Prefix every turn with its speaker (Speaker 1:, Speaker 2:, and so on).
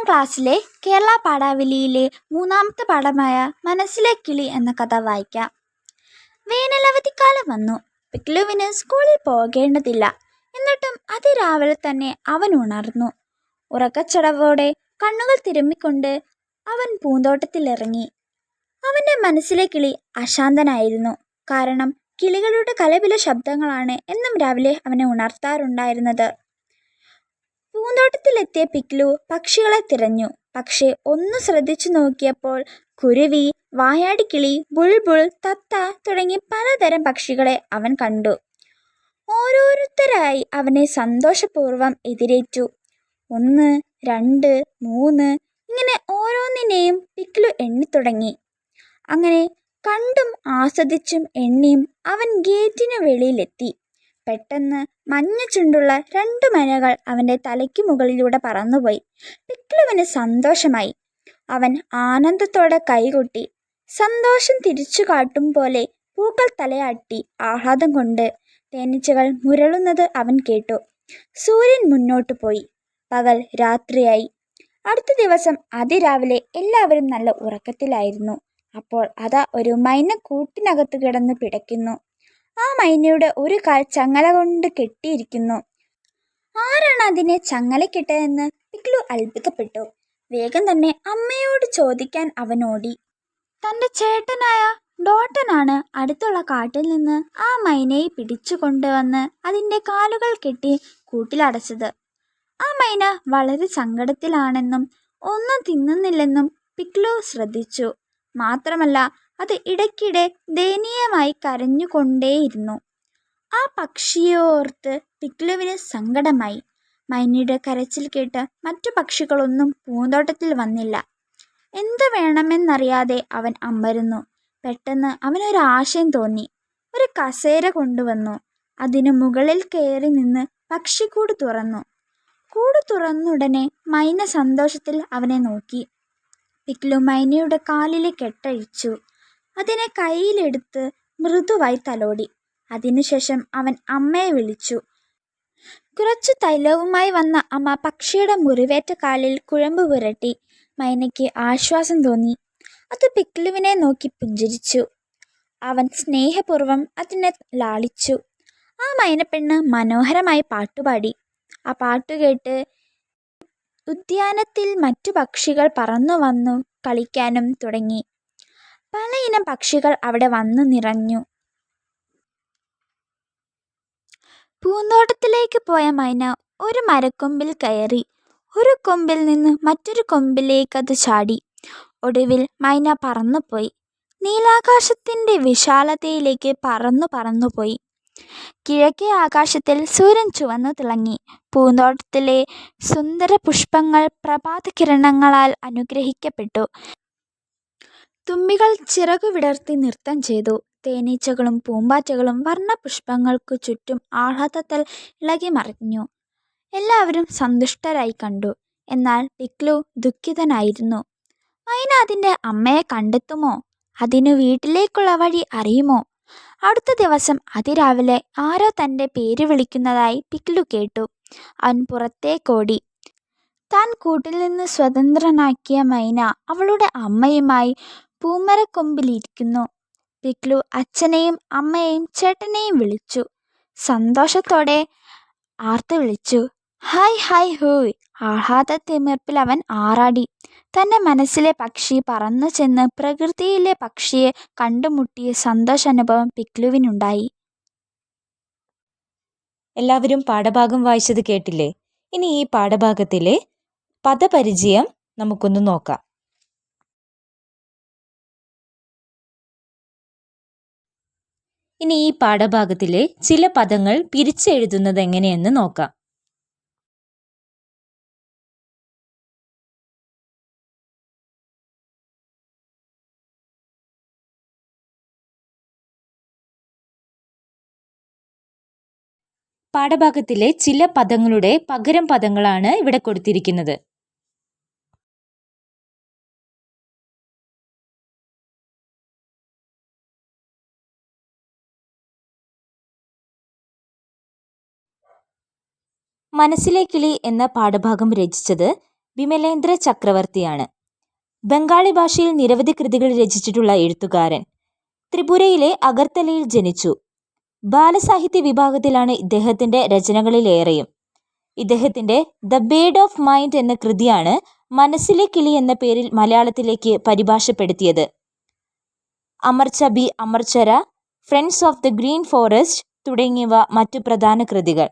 Speaker 1: ഒന്നാം ക്ലാസ്സിലെ കേരള പാഠാവലിയിലെ മൂന്നാമത്തെ പാഠമായ മനസ്സിലെ കിളി എന്ന കഥ വായിക്കാം. വേനലവധിക്കാലം വന്നു. പിക്ലുവിന് സ്കൂളിൽ പോകേണ്ടതില്ല. എന്നിട്ടും അതിരാവിലെ തന്നെ അവൻ ഉണർന്നു. ഉറക്കച്ചടവോടെ കണ്ണുകൾ തിരുമ്മിക്കൊണ്ട് അവൻ പൂന്തോട്ടത്തിലിറങ്ങി. അവന്റെ മനസ്സിലെ കിളി അശാന്തനായിരുന്നു. കാരണം കിളികളുടെ കലപില ശബ്ദങ്ങളാണ് എന്നും രാവിലെ അവനെ ഉണർത്താറുണ്ടായിരുന്നത്. പൂന്തോട്ടത്തിലെത്തിയ പിക്ലു പക്ഷികളെ തിരഞ്ഞു. പക്ഷേ ഒന്ന് ശ്രദ്ധിച്ചു നോക്കിയപ്പോൾ കുരുവി വായാടിക്കിളി ബുൾബുൾ തത്ത തുടങ്ങി പലതരം പക്ഷികളെ അവൻ കണ്ടു. ഓരോരുത്തരായി അവനെ സന്തോഷപൂർവം എതിരേറ്റു. ഒന്ന് രണ്ട് മൂന്ന് ഇങ്ങനെ ഓരോന്നിനെയും പിക്ലു എണ്ണി തുടങ്ങി അങ്ങനെ കണ്ടും ആസ്വദിച്ചും എണ്ണിയും അവൻ ഗേറ്റിന് വെളിയിലെത്തി. പെട്ടെന്ന് മഞ്ഞ ചുണ്ടുള്ള രണ്ടു മനകൾ അവന്റെ തലയ്ക്ക് മുകളിലൂടെ പറന്നുപോയി. പിക്ലവന് സന്തോഷമായി. അവൻ ആനന്ദത്തോടെ കൈകൊട്ടി സന്തോഷം തിരിച്ചു കാട്ടും പോലെ പൂക്കൾ തലയാട്ടി ആഹ്ലാദം കൊണ്ട് തേനീച്ചകൾ മുരളുന്നത് അവൻ കേട്ടു. സൂര്യൻ മുന്നോട്ട് പോയി. പകൽ രാത്രിയായി. അടുത്ത ദിവസം അതിരാവിലെ എല്ലാവരും നല്ല ഉറക്കത്തിലായിരുന്നു. അപ്പോൾ അതാ ഒരു മൈന കൂട്ടിനകത്ത് കിടന്ന് പിടയ്ക്കുന്നു. ആ മൈനയുടെ ഒരു കാൽ ചങ്ങല കൊണ്ട് കെട്ടിയിരിക്കുന്നു. ആരാണ് അതിനെ ചങ്ങലക്കിട്ടതെന്ന് പിക്ലു അത്ഭുതപ്പെട്ടു. വേഗം തന്നെ അമ്മയോട് ചോദിക്കാൻ അവൻ ഓടി തന്റെ ചേട്ടനായ ഡോട്ടനാണ് അടുത്തുള്ള കാട്ടിൽ നിന്ന് ആ മൈനയെ പിടിച്ചു കൊണ്ടുവന്ന് കാലുകൾ കെട്ടി കൂട്ടിലടച്ചത്. ആ മൈന വളരെ സങ്കടത്തിലാണെന്നും ഒന്നും തിന്നുന്നില്ലെന്നും പിക്ലു ശ്രദ്ധിച്ചു. മാത്രമല്ല അത് ദയനീയമായി കരഞ്ഞുകൊണ്ടേയിരുന്നു. ആ പക്ഷിയോർത്ത് പിക്ലുവിന് സങ്കടമായി. മൈനയുടെ കരച്ചിൽ കേട്ട് മറ്റു പക്ഷികളൊന്നും പൂന്തോട്ടത്തിൽ വന്നില്ല. എന്തു വേണമെന്നറിയാതെ അവൻ അമ്പരന്നു പെട്ടെന്ന് അവനൊരു ആശയം തോന്നി. ഒരു കസേര കൊണ്ടുവന്നു. അതിനു മുകളിൽ കയറി നിന്ന് പക്ഷിക്കൂട് തുറന്നു. കൂട് തുറന്നുടനെ മൈന സന്തോഷത്തിൽ അവനെ നോക്കി. പിക്ലു മൈനയുടെ കാലിലെ കെട്ടഴിച്ചു. അതിനെ കയ്യിലെടുത്ത് മൃദുവായി തലോടി. അതിനുശേഷം അവൻ അമ്മയെ വിളിച്ചു. കുറച്ചു തൈലവുമായി വന്ന അമ്മ പക്ഷിയുടെ മുറിവേറ്റ കാലിൽ കുഴമ്പ് പുരട്ടി മൈനയ്ക്ക് ആശ്വാസം തോന്നി. അത് പിക്ലുവിനെ നോക്കി പുഞ്ചിരിച്ചു. അവൻ സ്നേഹപൂർവം അതിനെ ലാളിച്ചു. ആ മൈനപ്പെണ്ണ് മനോഹരമായി പാട്ടുപാടി. ആ പാട്ട് കേട്ട് ഉദ്യാനത്തിൽ മറ്റു പക്ഷികൾ പറന്നു വന്നു കളിക്കാനും തുടങ്ങി. പലയിനം പക്ഷികൾ അവിടെ വന്നു നിറഞ്ഞു. പൂന്തോട്ടത്തിലേക്ക് പോയ മൈന ഒരു മരക്കൊമ്പിൽ കയറി. ഒരു കൊമ്പിൽ നിന്ന് മറ്റൊരു കൊമ്പിലേക്ക് അത് ചാടി. ഒടുവിൽ മൈന പറന്നുപോയി. നീലാകാശത്തിന്റെ വിശാലതയിലേക്ക് പറന്നു പറന്നുപോയി കിഴക്കേ ആകാശത്തിൽ സൂര്യൻ ചുവന്നു തിളങ്ങി. പൂന്തോട്ടത്തിലെ സുന്ദര പുഷ്പങ്ങൾ പ്രഭാതകിരണങ്ങളാൽ അനുഗ്രഹിക്കപ്പെട്ടു. തുമ്പികൾ ചിറകു വിടർത്തി നൃത്തം ചെയ്തു. തേനീച്ചകളും പൂമ്പാറ്റകളും വർണപുഷ്പങ്ങൾക്കു ചുറ്റും ആഹ്ലാദത്താൽ ഇളകിമറിഞ്ഞു എല്ലാവരും സന്തുഷ്ടരായി കണ്ടു. എന്നാൽ പിക്ലു ദുഃഖിതനായിരുന്നു. മൈന അതിന്റെ അമ്മയെ കണ്ടെത്തുമോ? അതിനു വീട്ടിലേക്കുള്ള വഴി അറിയുമോ? അടുത്ത ദിവസം അതിരാവിലെ ആരോ തന്റെ പേര് വിളിക്കുന്നതായി പിക്ലു കേട്ടു. അവൻ പുറത്തേക്കോടി. താൻ കൂട്ടിൽ നിന്ന് സ്വതന്ത്രനാക്കിയ മൈന അവളുടെ അമ്മയുമായി പൂമരക്കൊമ്പിലിരിക്കുന്നു. പിക്ലു അച്ഛനെയും അമ്മയെയും ചേട്ടനെയും വിളിച്ചു. സന്തോഷത്തോടെ ആർത്ത് വിളിച്ചു. Hi hi ഹൂയ്. ആഹ്ലാദത്തിമിർപ്പിൽ അവൻ ആറാടി. തന്റെ മനസ്സിലെ പക്ഷി പറന്നു ചെന്ന് പ്രകൃതിയിലെ പക്ഷിയെ കണ്ടുമുട്ടിയ സന്തോഷാനുഭവം പിക്ലുവിനുണ്ടായി
Speaker 2: എല്ലാവരും പാഠഭാഗം വായിച്ചത് കേട്ടില്ലേ? ഇനി ഈ പാഠഭാഗത്തിലെ പദപരിചയം നമുക്കൊന്ന് നോക്കാം. ഇനി ഈ പാഠഭാഗത്തിലെ ചില പദങ്ങൾ പിരിച്ചെഴുതുന്നത് എങ്ങനെയെന്ന് നോക്കാം. പാഠഭാഗത്തിലെ ചില പദങ്ങളുടെ പകരം പദങ്ങളാണ് ഇവിടെ കൊടുത്തിരിക്കുന്നത്. മനസ്സിലെ കിളി എന്ന പാഠഭാഗം രചിച്ചത് വിമലേന്ദ്ര ചക്രവർത്തിയാണ്. ബംഗാളി ഭാഷയിൽ നിരവധി കൃതികൾ രചിച്ചിട്ടുള്ള എഴുത്തുകാരൻ. ത്രിപുരയിലെ അഗർത്തലയിൽ ജനിച്ചു. ബാലസാഹിത്യ വിഭാഗത്തിലാണ് ഇദ്ദേഹത്തിന്റെ രചനകളിലേറെയും. ഇദ്ദേഹത്തിന്റെ ദ ബേഡ് ഓഫ് മൈൻഡ് എന്ന കൃതിയാണ് മനസ്സിലെ കിളി എന്ന പേരിൽ മലയാളത്തിലേക്ക് പരിഭാഷപ്പെടുത്തിയത്. അമർച്ച ബി അമർച്ചര friends of the green forest തുടങ്ങിയവ മറ്റു പ്രധാന കൃതികൾ.